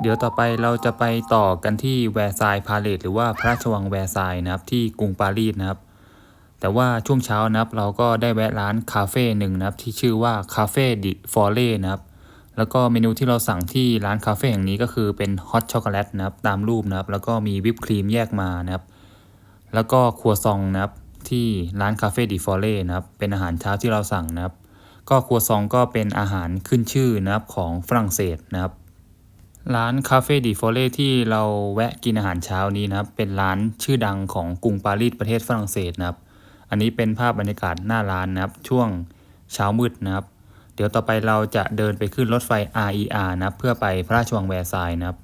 เดี๋ยวต่อไปเราจะไปต่อกันที่แวร์ซายพาเลตหรือว่าพระราชวังแวร์ซายนะครับที่กรุงปารีสนะครับ แต่ว่าช่วงเช้านะครับเราก็ได้แวะร้านคาเฟ่หนึ่งนะครับที่ชื่อว่าคาเฟ่ดิฟอเล่นะครับ แล้วก็เมนูที่เราสั่งที่ร้านคาเฟ่แห่งนี้ก็คือเป็นฮอตช็อกโกแลตนะครับตามรูปนะครับ แล้วก็มีวิปครีมแยกมานะครับ แล้วก็ครัวซองนะครับที่ร้านคาเฟ่ดิฟอเล่นะครับเป็นอาหารเช้าที่เราสั่งนะครับ ก็ครัวซองก็เป็นอาหารขึ้นชื่อนะครับของฝรั่งเศสนะครับ ร้านคาเฟ่ดิฟอเล่ที่เราแวะกินอาหารเช้านี้นะครับ เป็นร้านชื่อดังของกรุงปารีสประเทศฝรั่งเศสนะครับ อันนี้เป็นภาพบรรยากาศหน้าร้านนะครับ ช่วงเช้ามืดนะครับ เดี๋ยวต่อไปเราจะเดินไปขึ้นรถไฟ RER นะครับ เพื่อไปพระราชวังแวร์ซายน์นะครับ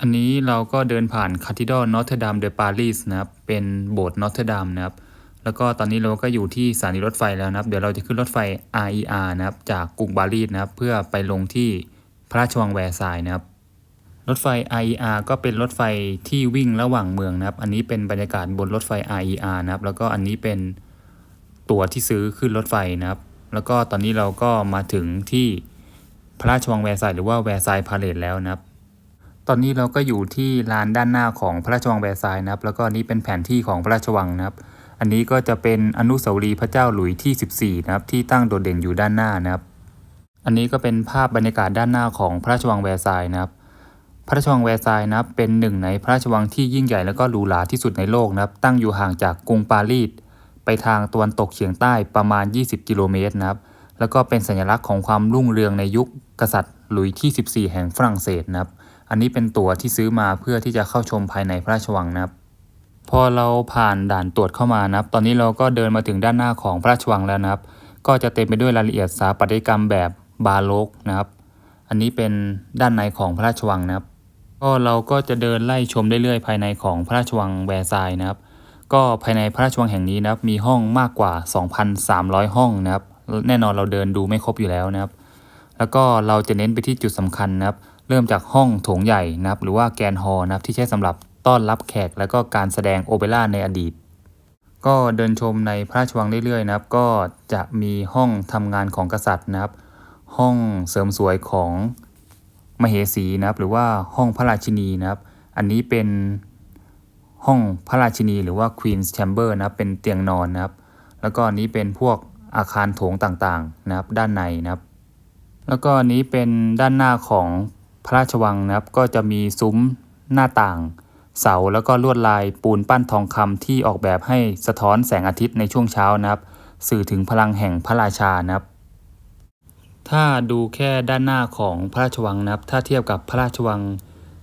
อันนี้เราก็เดินผ่านคาทิดอลนอตเทอร์ดัมเดอปารีสนะครับ เป็นโบสถ์นอตเทอร์ดัมนะครับ แล้วก็ตอนนี้เราก็อยู่ที่สถานีรถไฟแล้วนะครับ เดี๋ยวเราจะขึ้นรถไฟ RER นะครับ จากกรุงปารีสนะครับ เพื่อไปลงที่พระราชวังแวร์ซายน์นะครับ รถไฟ RER ก็เป็นรถไฟที่วิ่งระหว่างเมืองนะครับ อันนี้เป็นบรรยากาศบนรถไฟ RER นะครับ แล้วก็อันนี้เป็นตั๋วที่ซื้อขึ้นรถไฟนะครับ แล้วก็ตอนนี้เราก็มาถึงที่พระราชวังแวร์ไซหรือว่าแวร์ไซพาเลทแล้วนะครับ ตอนนี้เราก็อยู่ที่ลานด้านหน้าของพระราชวังแวร์ไซนะครับ แล้วก็นี้เป็นแผนที่ของพระราชวังนะครับ อันนี้ก็จะเป็นอนุสาวรีย์พระเจ้าหลุยส์ที่ 14 นะครับ ที่ตั้งโดดเด่นอยู่ด้านหน้านะครับ อันนี้ก็เป็นภาพบรรยากาศด้านหน้าของพระราชวังแวร์ไซนะครับ พระราชวังแวร์ซายน์นะครับเป็นหนึ่งในพระราชวังที่ยิ่งใหญ่และก็หรูหราที่สุดในโลกนะครับ ตั้งอยู่ห่างจากกรุงปารีสไปทางตะวันตกเฉียงใต้ประมาณ 20 กิโลเมตรนะครับ แล้วก็เป็นสัญลักษณ์ของความรุ่งเรืองในยุคกษัตริย์หลุยส์ที่ 14 แห่งฝรั่งเศสนะครับ อันนี้เป็นตั๋วที่ซื้อมาเพื่อที่จะเข้าชมภายในพระราชวังนะครับ พอเราผ่านด่านตรวจเข้ามานะครับ ตอนนี้เราก็เดินมาถึงด้านหน้าของพระราชวังแล้วนะครับ ก็จะเต็มไปด้วยรายละเอียดสถาปัตยกรรมแบบบาโลกนะครับ อันนี้เป็นด้านในของพระราชวังนะครับ ก็เราก็จะเดินไล่ชมเรื่อยๆ ภายในของพระราชวังแวร์ซายน์นะครับ ก็ภายในพระราชวังแห่งนี้นะครับ มีห้องมากกว่า 2,300 ห้องนะครับ แน่นอนเราเดินดูไม่ครบอยู่แล้วนะครับ แล้วก็เราจะเน้นไปที่จุดสำคัญนะครับ เริ่มจากห้องโถงใหญ่นะครับ หรือว่าแกนฮอลล์นะครับ ที่ใช้สำหรับต้อนรับแขก แล้วก็การแสดงโอเปร่าในอดีต ก็เดินชมในพระราชวังเรื่อยๆนะครับ ก็จะมีห้องทำงานของกษัตริย์นะครับ ห้องเสริมสวยของ มเหสีนะครับ หรือว่าห้องพระราชินีนะครับ อันนี้เป็นห้องพระราชินีหรือว่า Queen's Chamber นะครับ เป็นเตียงนอนนะครับ แล้วก็อันนี้เป็นพวกอาคารโถงต่างๆนะครับ ด้านในนะครับ แล้วก็อันนี้เป็นด้านหน้าของพระราชวังนะครับ ก็จะมีซุ้มหน้าต่าง เสาแล้วก็ลวดลายปูนปั้นทองคำที่ออกแบบให้สะท้อนแสงอาทิตย์ในช่วงเช้านะครับ สื่อถึงพลังแห่งพระราชานะครับ ถ้าดูแค่ด้านหน้าของพระราชวังนะครับ ถ้าเทียบกับพระราชวัง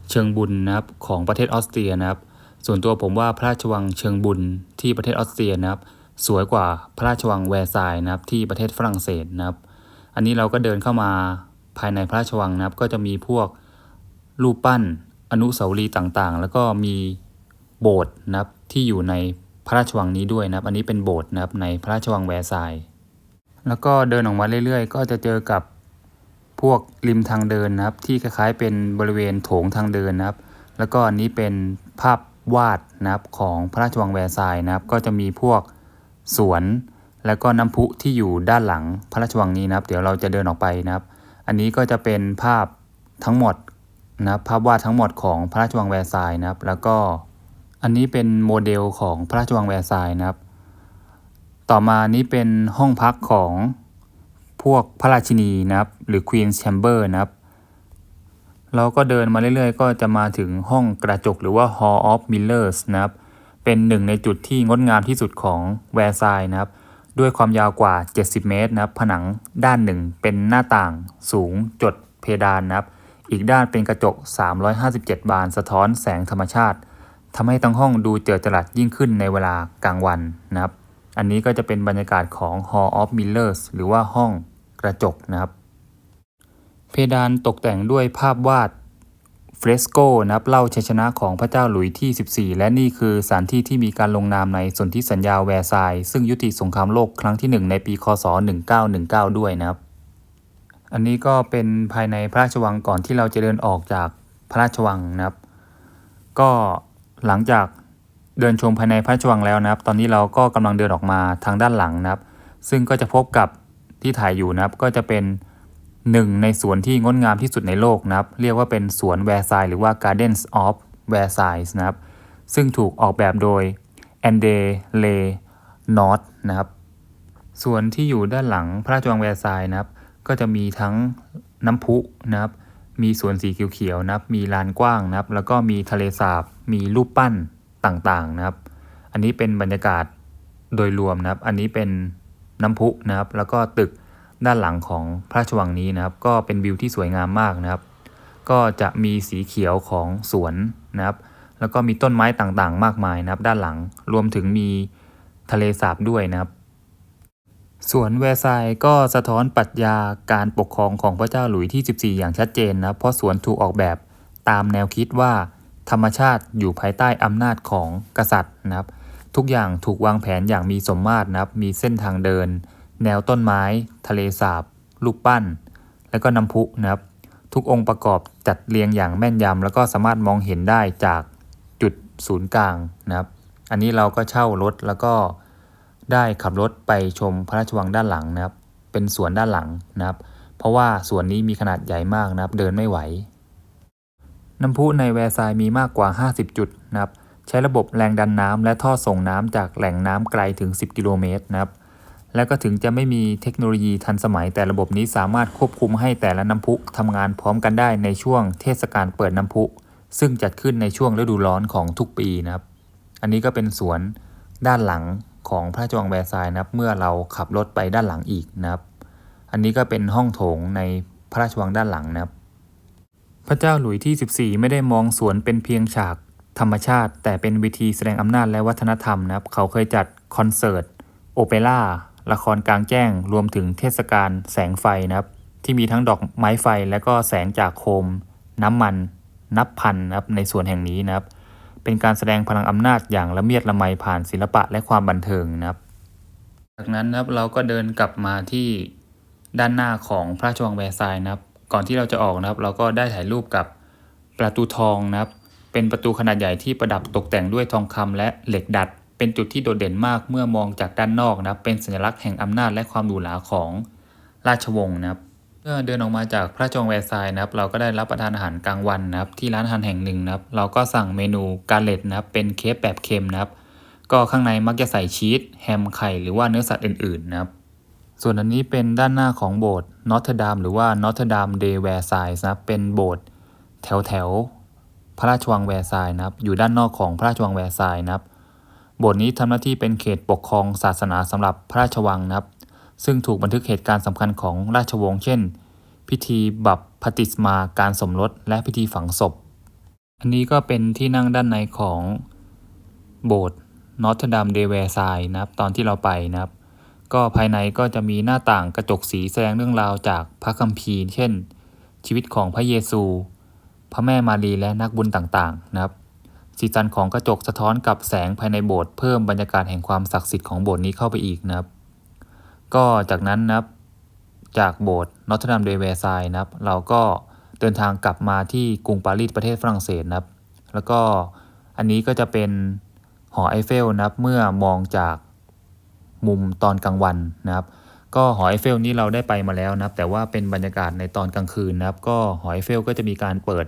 เชิงบุญนะครับของประเทศออสเตรียนะครับ ส่วนตัวผมว่าพระราชวังเชิงบุญที่ประเทศออสเตรียนะครับ สวยกว่าพระราชวังแวร์ซายน์นะครับที่ประเทศฝรั่งเศสนะครับ อันนี้เราก็เดินเข้ามาภายในพระราชวังนะครับ ก็จะมีพวกรูปปั้นอนุสาวรีย์ต่างๆ แล้วก็มีโบสถ์นะครับที่อยู่ในพระราชวังนี้ด้วยนะครับ อันนี้เป็นโบสถ์นะครับในพระราชวังแวร์ซายน์ แล้วก็เดินออกมาเรื่อยๆ ก็จะเจอกับพวกริมทางเดินนะครับ ที่คล้ายๆเป็นบริเวณโถงทางเดินนะครับ แล้วก็อันนี้เป็นภาพวาดนะครับของพระราชวังแวร์ซายน์นะครับ ก็จะมีพวกสวน แล้วก็น้ำพุที่อยู่ด้านหลังพระราชวังนี้นะครับ เดี๋ยวเราจะเดินออกไปนะครับ อันนี้ก็จะเป็นภาพทั้งหมดนะครับภาพวาดทั้งหมดของพระราชวังแวร์ซายน์นะครับ แล้วก็อันนี้เป็นโมเดลของพระราชวังแวร์ซายน์นะครับ ต่อมานี้เป็นห้องพักของพวกพระราชินีนะครับ หรือ Queen's Chamber นะครับ เราก็เดินมาเรื่อยๆ ก็จะมาถึงห้องกระจกหรือว่า Hall of Mirrors นะครับ เป็นหนึ่งในจุดที่งดงามที่สุดของแวร์ซายนะครับ ด้วยความยาวกว่า 70 เมตรนะครับ ผนังด้านหนึ่งเป็นหน้าต่างสูงจดเพดานนะครับ อีกด้านเป็นกระจก 357 บานสะท้อนแสงธรรมชาติทำให้ทั้งห้องดูเจิดจรัสยิ่งขึ้นในเวลากลางวันนะครับ อันนี้ก็จะเป็นบรรยากาศของ Hall of Mirrors หรือว่าห้องกระจกนะครับ เพดานตกแต่งด้วยภาพวาดเฟรสโกนะครับเล่าชัยชนะของพระเจ้าหลุยส์ที่ 14 และนี่คือสถานที่ที่มีการลงนามในสนธิสัญญาแวร์ซายน์ซึ่งยุติสงครามโลกครั้งที่ 1 ในปีคศ 1919 ด้วยนะครับ อันนี้ก็เป็นภายในพระราชวังก่อนที่เราจะเดินออกจากพระราชวังนะครับ ก็หลังจาก เดินชมภายในพระราชวังแล้วนะครับ ตอนนี้เราก็กำลังเดินออกมาทางด้านหลังนะครับ ซึ่งก็จะพบกับที่ถ่ายอยู่นะครับ ก็จะเป็นหนึ่งในสวนที่งดงามที่สุดในโลกนะครับ เรียกว่าเป็นสวนแวร์ไซหรือว่า Gardens of Versailles นะครับ ซึ่งถูกออกแบบโดยแอนเดเลนอตนะครับ ส่วนที่อยู่ด้านหลังพระราชวังแวร์ไซน์นะครับ ก็จะมีทั้งน้ำพุนะครับ มีสวนสีเขียวๆนะครับ มีลานกว้างนะครับ แล้วก็มีทะเลสาบ มีรูปปั้น ต่างๆนะครับ อันนี้เป็นบรรยากาศโดยรวมนะครับ อันนี้เป็นน้ำพุนะครับ แล้วก็ตึกด้านหลังของพระราชวังนี้นะครับ ก็เป็นวิวที่สวยงามมากนะครับ ก็จะมีสีเขียวของสวนนะครับ แล้วก็มีต้นไม้ต่างๆ มากมายนะครับ ด้านหลัง รวมถึงมีทะเลสาบด้วยนะครับสวนแวร์ซายก็สะท้อนปรัชญาการปกครองของพระเจ้าหลุยที่ 14 อย่างชัดเจนนะเพราะสวนถูกออกแบบตามแนวคิดว่า ธรรมชาติอยู่ภายใต้อำนาจของกษัตริย์นะครับ ทุกอย่างถูกวางแผนอย่างมีสมมาตรนะครับ มีเส้นทางเดิน แนวต้นไม้ ทะเลสาบ ลูกปั้น และก็น้ำพุนะครับ ทุกองค์ประกอบจัดเรียงอย่างแม่นยำแล้วก็สามารถมองเห็นได้จากจุดศูนย์กลางนะครับ อันนี้เราก็เช่ารถแล้วก็ได้ขับรถไปชมพระราชวังด้านหลังนะครับ เป็นสวนด้านหลังนะครับ เพราะว่าสวนนี้มีขนาดใหญ่มากนะครับ เดินไม่ไหว น้ำพุในแวร์ซายมีมากกว่า 50 จุดนะครับใช้ระบบแรงดันน้ำและท่อส่งน้ำจากแหล่งน้ำไกลถึง 10 กิโลเมตรนะครับและก็ถึงจะไม่มีเทคโนโลยีทันสมัยแต่ระบบนี้สามารถควบคุมให้แต่ละน้ำพุทำงานพร้อมกันได้ในช่วงเทศกาลเปิดน้ำพุ ซึ่งจัดขึ้นในช่วงฤดูร้อนของทุกปีนะครับ อันนี้ก็เป็นสวนด้านหลังของพระราชวังแวร์ซายน์นะครับ เมื่อเราขับรถไปด้านหลังอีกนะครับ อันนี้ก็เป็นห้องโถงในพระราชวังด้านหลังนะครับ พระเจ้าหลุยที่ 14 ไม่ได้มองสวนเป็นเพียงฉากธรรมชาติ แต่เป็นเวทีแสดงอำนาจและวัฒนธรรมนะครับ เขาเคยจัดคอนเสิร์ต โอเปร่า ละครกลางแจ้ง รวมถึงเทศกาลแสงไฟนะครับ ที่มีทั้งดอกไม้ไฟและก็แสงจากโคม น้ำมัน นับพันนะครับในส่วนแห่งนี้นะครับ เป็นการแสดงพลังอำนาจอย่างละเมียดละไมผ่านศิลปะและความบันเทิงนะครับ จากนั้นนะครับเราก็เดินกลับมาที่ด้านหน้าของพระราชวังแวร์ซายน์นะครับ ก่อนที่เราจะออกนะครับ เราก็ได้ถ่ายรูปกับประตูทองนะครับ เป็นประตูขนาดใหญ่ที่ประดับตกแต่งด้วยทองคำและเหล็กดัด เป็นจุดที่โดดเด่นมากเมื่อมองจากด้านนอกนะครับ เป็นสัญลักษณ์แห่งอำนาจและความหรูหราของราชวงศ์นะครับเมื่อเดินออกมาจากพระราชวังแวร์ซายน์นะครับ เราก็ได้รับประทานอาหารกลางวันนะครับ ที่ร้านอาหารแห่งหนึ่งนะครับ เราก็สั่งเมนูกาเลตนะครับ เป็นเคฟแบบเค็มนะครับ ก็ข้างในมักจะใส่ชีสแฮมไข่หรือว่าเนื้อสัตว์อื่นๆนะครับ ส่วนอันนี้เป็นด้านหน้าของโบสถ์นอตเทดามหรือว่านอตเทดามเดแวร์ไซายนะเป็นโบสถ์แถวแถวพระราชวังแวร์ไซายนะครับ อยู่ด้านนอกของพระราชวังแวร์ไซายนะครับ โบสถ์นี้ทำหน้าที่เป็นเขตปกครองศาสนาสำหรับพระราชวังนะครับ ซึ่งถูกบันทึกเหตุการณ์สำคัญของราชวงศ์เช่น พิธีบัพพติศมาการสมรสและพิธีฝังศพ อันนี้ก็เป็นที่นั่งด้านในของโบสถ์นอตเทดามเดแวร์ไซายนะครับ ตอนที่เราไปนะครับ ก็ภายในก็จะมีหน้าต่างกระจกสีแสดงเรื่องราวจากพระคัมภีร์ เช่น ชีวิตของพระเยซู พระแม่มารีและนักบุญต่างๆ นะครับ สีสันของกระจกสะท้อนกับแสงภายในโบสถ์เพิ่มบรรยากาศแห่งความศักดิ์สิทธิ์ของโบสถ์นี้เข้าไปอีกนะครับ ก็จากนั้นนะครับจากโบสถ์นอตเทอร์ดมเดแวร์ซายนะครับ เราก็เดินทางกลับมาที่กรุงปารีสประเทศฝรั่งเศสนะครับ แล้วก็อันนี้ก็จะเป็นหอไอเฟลนะครับเมื่อมองจาก มุมตอนกลางวันนะครับ ก็หอไอเฟลนี้เราได้ไปมาแล้วนะครับ แต่ว่าเป็นบรรยากาศในตอนกลางคืนนะครับ ก็หอไอเฟลก็จะมีการเปิด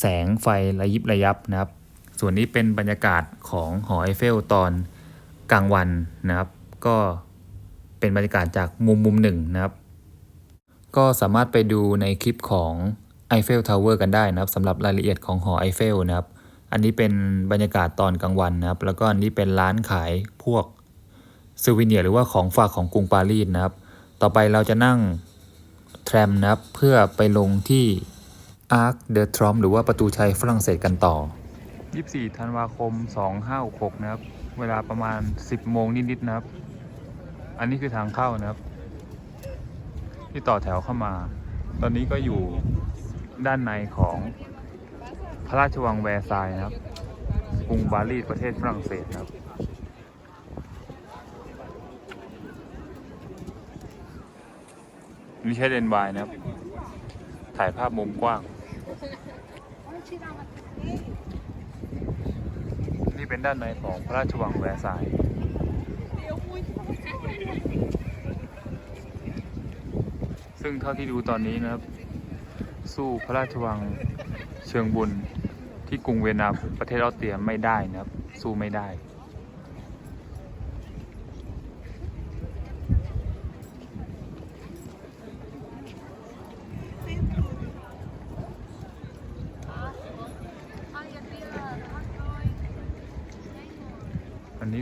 แสงไฟระยิบระยับนะครับ ส่วนนี้เป็นบรรยากาศของหอไอเฟลตอนกลางวันนะครับ ก็เป็นบรรยากาศจากมุมมุมหนึ่งนะครับ ก็สามารถไปดูในคลิปของไอเฟลทาวเวอร์กันได้นะครับสำหรับรายละเอียดของหอไอเฟลนะครับ อันนี้เป็นบรรยากาศตอนกลางวันนะครับ แล้วก็อันนี้เป็นร้านขายพวก ซูวิเนีย์หรือว่าของฝากของกรุงปารีสนะครับ ต่อไปเราจะนั่งแทรมนะครับเพื่อไปลงที่ Arc de Triomphe หรือว่าประตูชัยฝรั่งเศสกันต่อ 24 ธันวาคม 2566 นะครับ เวลาประมาณ 10 โมงนิดๆนะครับ อันนี้คือทางเข้านะครับ ที่ต่อแถวเข้ามา ตอนนี้ก็อยู่ด้านในของพระราชวังแวร์ซายน์นะครับกรุงปารีสประเทศฝรั่งเศสครับ นี่ใช้เลนส์วายนะครับ ถ่ายภาพมุมกว้าง นี่เป็นด้านในของพระราชวังแวร์ซายน์ซึ่งเท่าที่ดูตอนนี้นะครับ สู้พระราชวังเชิงบุญที่กรุงเวียนนาประเทศออสเตรียไม่ได้นะครับ สู้ไม่ได้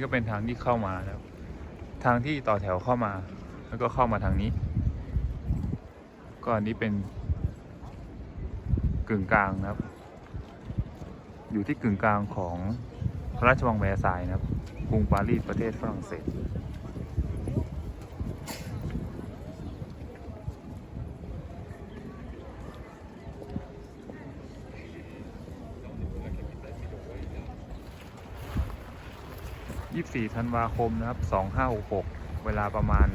ก็เป็นทางที่เข้ามาแล้วทางที่ต่อแถวเข้ามา แล้วก็เข้ามาทางนี้ ก็อันนี้เป็นกึ่งกลางนะครับ อยู่ที่กึ่งกลางของพระราชวังแวร์ซายน์นะครับกรุงปารีสประเทศฝรั่งเศส 24 ธันวาคมนะครับ 2566 เวลาประมาณ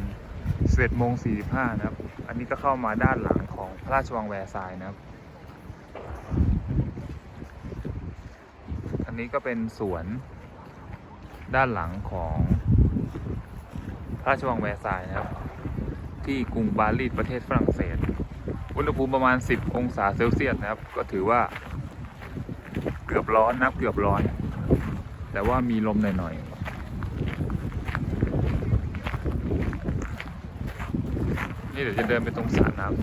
11โมง45 นะครับ อันนี้ก็เข้ามาด้านหลังของพระราชวังแวร์ซายน์นะครับ อันนี้ก็เป็นสวนด้านหลังของพระราชวังแวร์ซายน์นะครับ ที่กรุงปารีสประเทศฝรั่งเศส อุณหภูมิประมาณ 10 องศาเซลเซียสนะครับ ก็ถือว่าเกือบร้อนนะเกือบร้อน แต่ว่ามีลมหน่อยๆ นี่เดี๋ยวจะเดินไปตรงสระน้ำ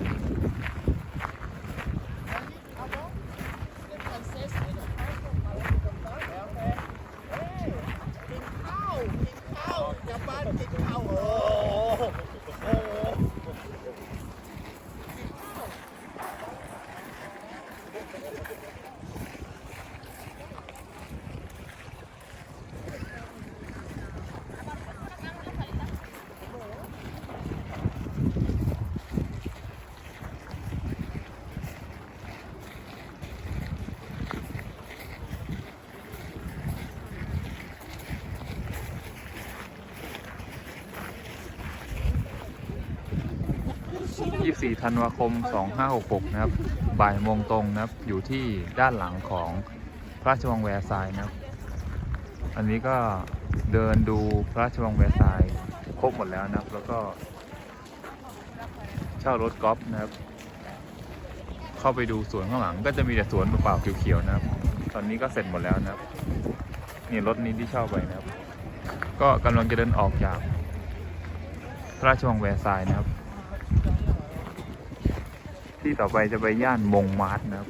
กลับบ้านกินข้าวโอ้โห 24 ธันวาคม 2566 นะครับ บ่ายโมงตรงนะครับ อยู่ที่ด้านหลังของพระราชวังแวร์ไซน์นะครับ อันนี้ก็เดินดูพระราชวังแวร์ไซน์ครบหมดแล้วนะครับ แล้วก็ เช่ารถกอล์ฟนะครับ เข้าไปดูสวนข้างหลัง ก็จะมีแต่สวนเปล่าๆเขียวๆนะครับ ตอนนี้ก็เสร็จหมดแล้วนะครับ นี่รถนี้ที่เช่าไปนะครับ ก็กำลังจะเดินออกจากพระราชวังแวร์ไซน์นะครับ ที่ต่อไปจะไปย่านมงมาร์ทนะครับ